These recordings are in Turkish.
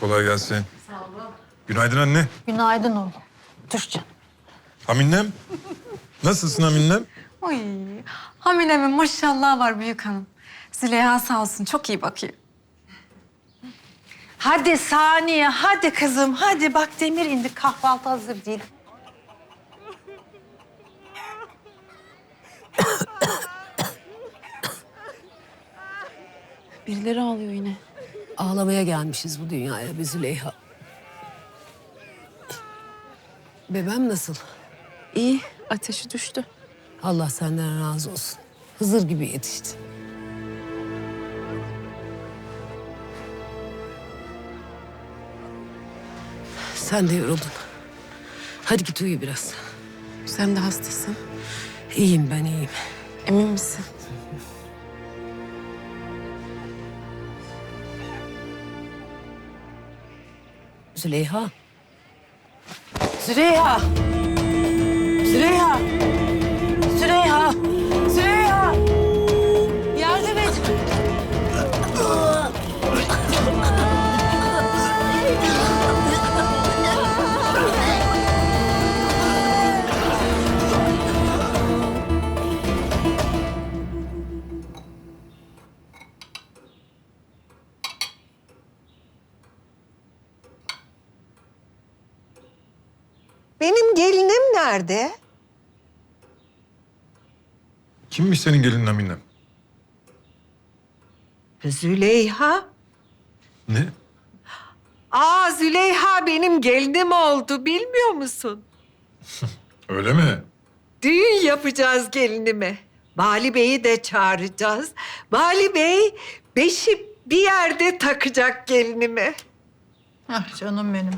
Kolay gelsin. Sağ olun. Günaydın anne. Günaydın oğlum. Canım. Haminem. Nasılsın Haminem? Oy, Hamile'min maşallah var büyük hanım. Züleyha sağ olsun çok iyi bakıyor. Hadi saniye, hadi kızım, hadi. Bak Demir indi, kahvaltı hazır değil. Birileri ağlıyor yine. Ağlamaya gelmişiz bu dünyaya biz Züleyha. Bebem nasıl? İyi, ateşi düştü. Allah senden razı olsun. Hızır gibi yetişti. Sen de yoruldun. Hadi git uyu biraz. Sen de hastasın. İyiyim ben iyiyim. Emin misin? Züleyha. Züleyha. Züleyha. Nerede? Kimmiş senin gelinin Haminem? Züleyha. Ne? Aa Züleyha benim gelinim oldu bilmiyor musun? Öyle mi? Düğün yapacağız gelinime. Bali Bey'i de çağıracağız. Bali Bey beşi bir yerde takacak gelinime. Ah canım benim.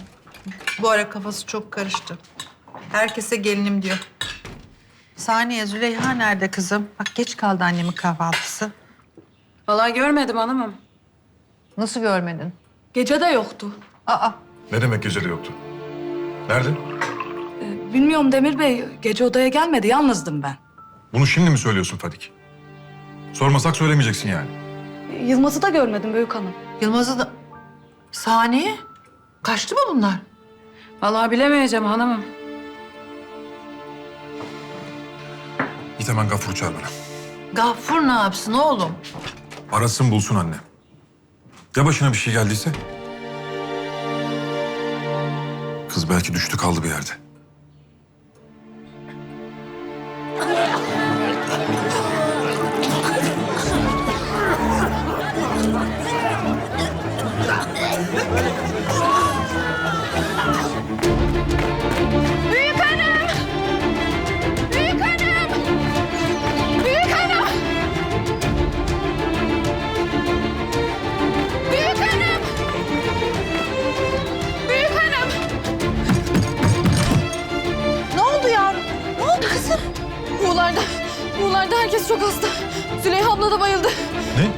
Bu ara kafası çok karıştı. Herkese gelinim diyor. Saniye Züleyha nerede kızım? Bak geç kaldı annemin kahvaltısı. Vallahi görmedim hanımım. Nasıl görmedin? Gece de yoktu. Aa Ne demek gecede yoktu? Nerede? Bilmiyorum Demir Bey. Gece odaya gelmedi. Yalnızdım ben. Bunu şimdi mi söylüyorsun Fadik? Sormasak söylemeyeceksin yani. Yılmaz'ı da görmedim Büyük Hanım. Yılmaz'ı da... Saniye? Kaçtı mı bunlar? Vallahi bilemeyeceğim hanımım. Git hemen Gafur'u çağır bana. Gaffur ne yapsın oğlum? Arasın bulsun anne. Ya başına bir şey geldiyse? Kız belki düştü kaldı bir yerde. Çok hasta. Züleyha abla da bayıldı. Ne?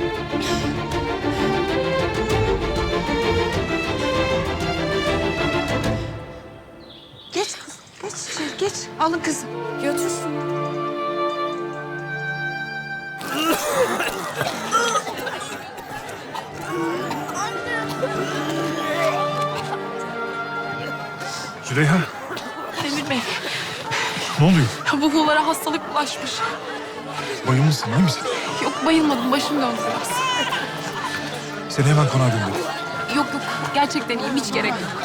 Geç kızım. Geç içeri geç. Alın kızım. Götürsün. Züleyha. Demir Bey, Ne oluyor? bu buğulara hastalık bulaşmış. Bayılmışsın iyi misin? Yok bayılmadım, başım döndü biraz. Seni hemen konağa gönder. Yok yok, gerçekten iyiyim, hiç gerek yok.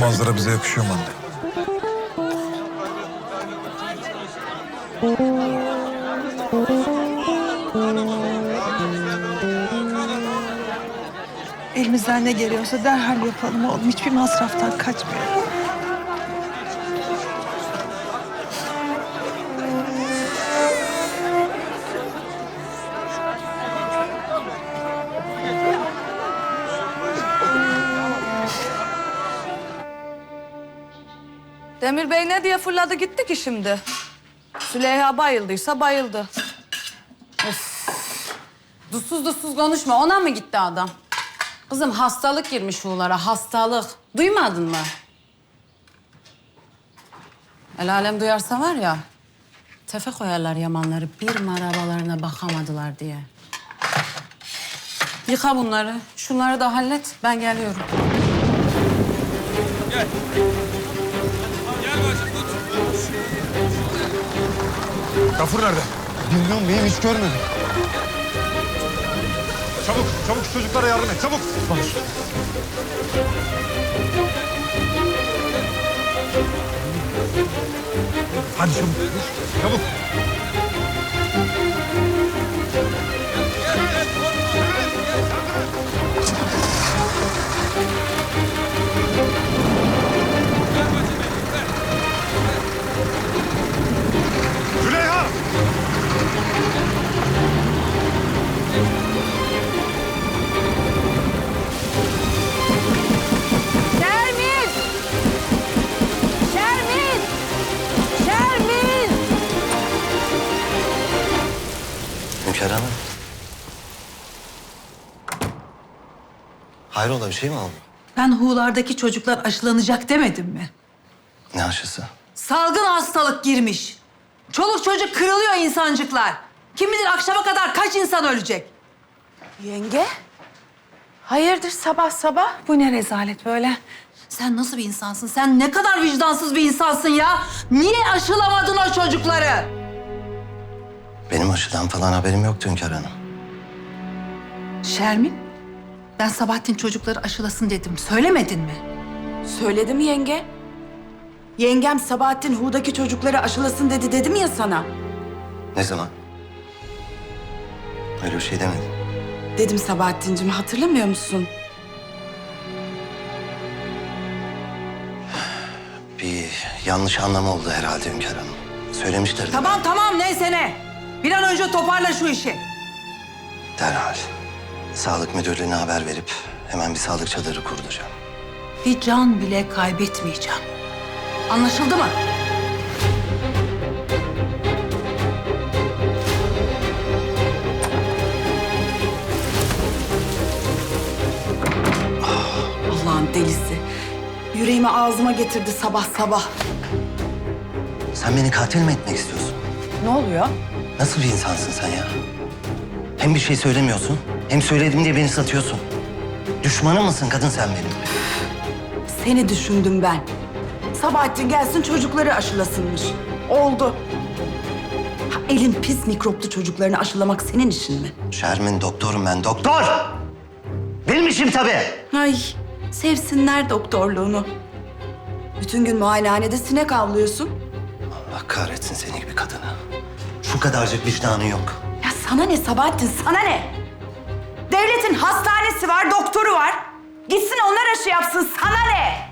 Manzara bize yakışıyor mu anne? Elimizden ne geliyorsa derhal yapalım oğlum. Hiçbir masraftan kaçmayalım. Demir Bey ne diye fırladı gitti ki şimdi? Süleyha bayıldıysa bayıldı. Dutsuz dutsuz konuşma. Ona mı gitti adam? Kızım hastalık girmiş Uğurlara. Hastalık. Duymadın mı? El alem duyarsa var ya... Tefe koyarlar yamanları. Bir marabalarına bakamadılar diye. Yıka bunları. Şunları da hallet. Ben geliyorum. Gafur nerede? Bilmiyorum beyim hiç görmedim. Çabuk, çabuk şu çocuklara yardım et. Çabuk. Hadi çabuk. Çabuk. Hayrola bir şey mi oldu? Ben Hu'lardaki çocuklar aşılanacak demedim mi? Ne aşısı? Salgın hastalık girmiş. Çoluk çocuk kırılıyor insancıklar. Kim bilir akşama kadar kaç insan ölecek? Yenge? Hayırdır sabah sabah? Bu ne rezalet böyle? Sen nasıl bir insansın? Sen ne kadar vicdansız bir insansın ya? Niye aşılamadın o çocukları? Benim aşıdan falan haberim yoktu Hünkâr Hanım. Şermin, ben Sabahattin çocukları aşılasın dedim. Söylemedin mi? Söyledim yenge. Yengem Sabahattin Hu'daki çocukları aşılasın dedi dedim ya sana. Ne zaman? Öyle bir şey demedim. Dedim Sabahattin'cim hatırlamıyor musun? Bir yanlış anlama oldu herhalde Hünkâr Hanım. Söylemişlerdi. Tamam tamam neyse ne. Bir an önce toparla şu işi. Derhal. Sağlık müdürlüğüne haber verip hemen bir sağlık çadırı kurulacağım. Bir can bile kaybetmeyeceğim. Anlaşıldı mı? Allah'ın delisi. Yüreğimi ağzıma getirdi sabah sabah. Sen beni katil mi etmek istiyorsun? Ne oluyor? Nasıl bir insansın sen ya? Hem bir şey söylemiyorsun, hem söyledim diye beni satıyorsun. Düşmanı mısın kadın sen benim? Seni düşündüm ben. Sabahattin gelsin çocukları aşılasınmış. Oldu. Ha, elin pis mikroplu çocuklarını aşılamak senin işin mi? Şermin doktorum ben, doktor! Benim işim tabii. Ay sevsinler doktorluğunu. Bütün gün muayenehanede sinek avlıyorsun. Allah kahretsin seni gibi kadını. Şu kadarcık vicdanı yok. Ya sana ne Sabahattin, sana ne? Devletin hastanesi var, doktoru var. Gitsin onlar aşı yapsın, sana ne?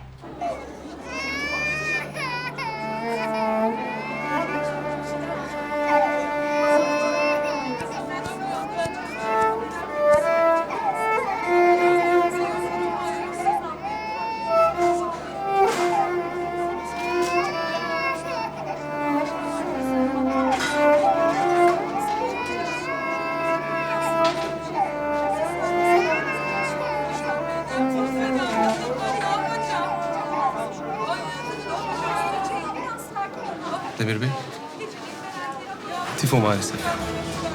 Tifo maalesef.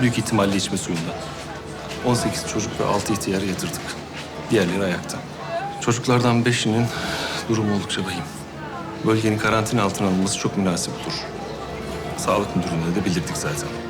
Büyük ihtimalle içme suyunda. 18 çocuk ve 6 ihtiyarı yatırdık. Diğerleri ayakta. Çocuklardan beşinin durumu oldukça vahim. Bölgenin karantina altına alınması çok münasip olur. Sağlık müdürlüğüne de bildirdik zaten.